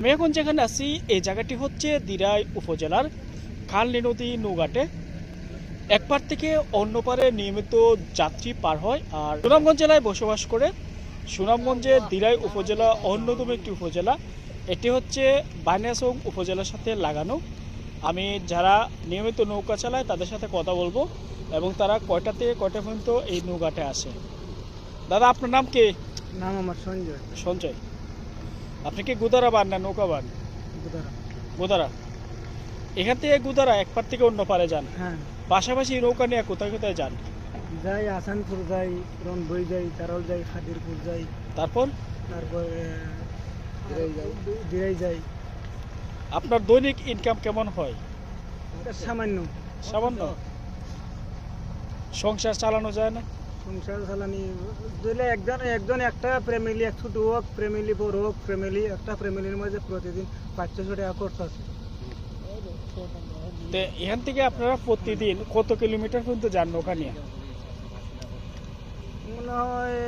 আমি এখন যেখানে আছি এই জায়গাটি হচ্ছে দিরাই উপজেলার খালনি নদী নৌঘাটে। এক পার থেকে অন্য পারে নিয়মিত যাত্রী পার হয় আর সুনামগঞ্জ জেলায় বসবাস করে। সুনামগঞ্জের দিরাই উপজেলা অন্যতম একটি উপজেলা। এটি হচ্ছে বানিয়াসং উপজেলার সাথে লাগানো। আমি যারা নিয়মিত নৌকা চালায় তাদের সাথে কথা বলব এবং তারা কয়টা থেকে কয়টা পর্যন্ত এই নৌঘাটে আসে। দাদা আপনার নাম কি? নাম আমার সঞ্জয়। সঞ্জয়। আপনি কি গুদারা বান না নৌকা বান? গুদারা। এখান থেকে গুদারা এক পার থেকে অন্য পারে যান। হ্যাঁ। পাশাপাশি নৌকা নিয়ে কোথায় কোথায় যান? যাই আসানপুর যাই রনবই যাই তারল যাই খাদিরপুর যাই। তারপর? তারপরে দিরাই যাই। আপনার দৈনিক ইনকাম কেমন হয়? এটা সামান্য। সামান্য? সংসার চালানো যায় না? সংসার চালানি দিলে একজন একজন একটা ফ্যামিলি একশো হোক ফ্যামিলি ফোর হোক ফ্যামিলি একটা ফ্যামিলির মধ্যে প্রতিদিন পাঁচশো টাকা খরচ আছে। তো এখান থেকে আপনারা প্রতিদিন কত কিলোমিটার পর্যন্ত যান নিয়ে মনে হয়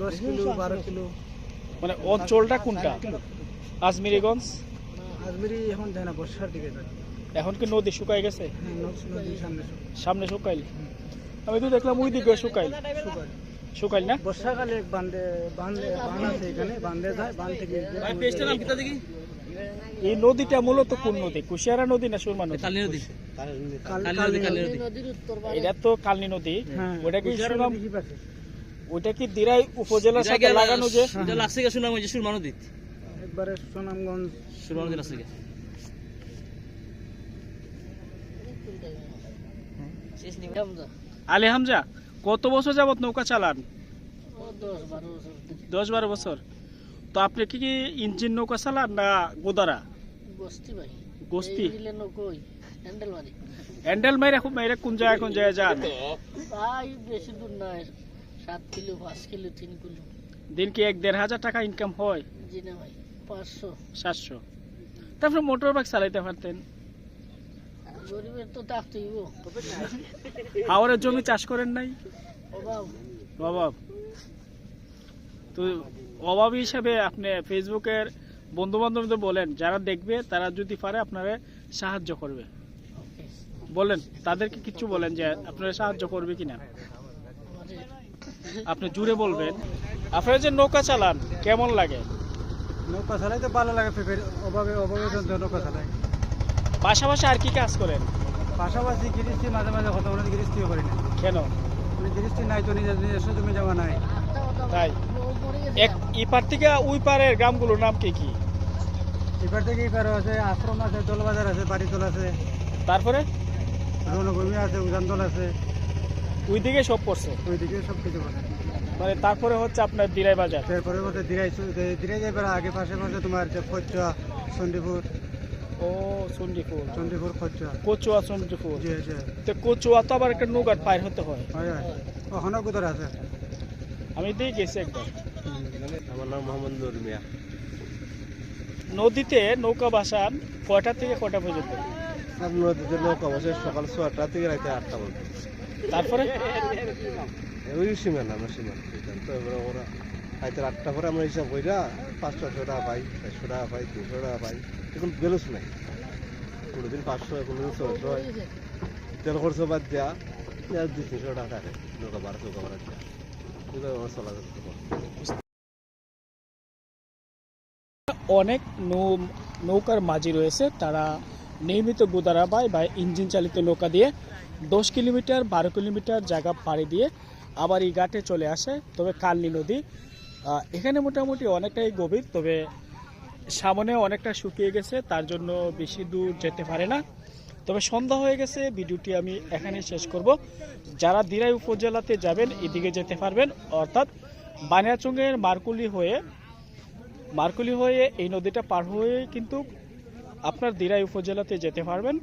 দশ কিলো বারো কিলো। মানে অঞ্চলটা কোনটা? আজমিরিগঞ্জ? আজমিরি এখন যায় না বর্ষার দিকে যায়। এখন কি নদী শুকাই গেছে? হ্যাঁ সামনে শুকাইল আমি তো দেখলাম ওই দিকে শুকাইল। শুকাইল না? বর্ষাকালে এক বান্ধে বান্ধে বান আছে এখানে বান্ধে যায় বান থেকে নাম কিতা দেখি? এই নদীটা মূলত কোন নদী? কুশিয়ারা নদী না সুরমা নদী? কাল- কালী নদী। এটা তো কালনি নদী। হ্যাঁ, ওটা কি সুনাম নদী কি কি দিরাই উপজেলার সাথে লাগানো যে এটা লাগছে গে শুনলাম ওই যে সুরমা নদী। একবারে সুনামগঞ্জ। সুরমা নদী লাগছে শেষ গে আলী হামজা কত বছর যাবত নৌকা চালান? দশ বারো বছর। তো আপনি কি কি ইঞ্জিন নৌকা চালান না গোদারা? গোস্তি হ্যান্ডেল মাইরা খুব মাইরা কোন জায়গায় কোন জায়গায় যান? বেশি দূর নয় সাত কিলো পাঁচ কিলো তিন কিলো। দিন কি এক দেড় হাজার টাকা ইনকাম হয়। জি না ভাই পাঁচশো। সাতশো। তারপরে মোটর বাইক চালাইতে পারতেন। হাওড়ের জমি চাষ করেন নাই? অভাব। তো অভাব হিসাবে আপনি ফেসবুকের বন্ধু বান্ধবদের বলেন যারা দেখবে তারা যদি পারে আপনারা সাহায্য করবে। বলেন তাদেরকে কিছু বলেন যে আপনারা সাহায্য করবে কিনা। আপনি জুড়ে বলবেন। আপনারা যে নৌকা চালান কেমন লাগে? নৌকা চালাইতে ভালো লাগে অভাবে অভাবে নৌকা চালাই। পাশাপাশি আর কি কাজ করেন? পাশাপাশি গিরিস্তি মাঝে মাঝে হতো মানে গিরিস্তিও করি না। কেন? মানে গিরিস্তি নাই তো নিজের নিজস্ব জমি জমা নাই। তাই? এক ই পার থেকে ওই পারের গ্রামগুলোর নাম কি কি? এবার থেকে এবার আছে আশ্রম আছে দলবাজার আছে বাড়িতল আছে। তারপরে? রণভূমি আছে উজানদল আছে। ওই দিকে সব পড়ছে ওইদিকে সব কিছু আছে মানে তারপরে হচ্ছে আপনার দিরাই বাজার? তারপরে মধ্যে দিরাই দিরাই যাইবার আগে পাশে পাশে তোমার যে খচ্চা চণ্ডীপুর। ও চন্ডিপুর কচুয়া চন্ডিপুর জি জি। তো কচুয়া তো আবার একটা নৌকার হতে হয়। হয় হয়। আছে? আমি দিয়ে গেছি একবার। আমার নাম মোহাম্মদ নুর মিয়া। নদীতে নৌকা বাসান কয়টা থেকে কয়টা পর্যন্ত? নদীতে নৌকা বসে সকাল ছটা থেকে রাতে আটটা পর্যন্ত। তারপরে? ওই সীমান আমার সীমান তো এবার ওরা রাতে আটটা পরে আমরা হিসাব কইরা পাঁচশো ছশো টাকা পাই চারশো টাকা পাই তিনশো টাকা পাই। এখন বেলুস নাই। কোনোদিন পাঁচশো কোনোদিন ছয়শো তেল খরচ বাদ আর দুই তিনশো টাকা থাকে নৌকা বারোশো নৌকা বারো দেওয়া এগুলো চলা যাচ্ছে অনেক নৌকার মাঝি রয়েছে, তারা নিয়মিত গুদারা বাই বা ইঞ্জিন চালিত নৌকা দিয়ে। দশ কিলোমিটার, বারো কিলোমিটার জায়গা পাড়ি দিয়ে আবার এই ঘাটে চলে আসে। তবে কালনি নদী এখানে মোটামুটি অনেকটাই গভীর, তবে সামনে অনেকটা শুকিয়ে গেছে, তার জন্য বেশি দূর যেতে পারে না। তবে সন্ধ্যা হয়ে গেছে, ভিডিওটি আমি এখানে শেষ করব। যারা দিরাই উপজেলাতে যাবেন, এদিকে যেতে পারবেন। অর্থাৎ বানিয়াচুঙ্গের মারকুলি হয়ে মারকুলি হয়ে এই নদীটা পার হয়ে কিন্তু আপনার দিরাই উপজেলাতে যেতে পারবেন।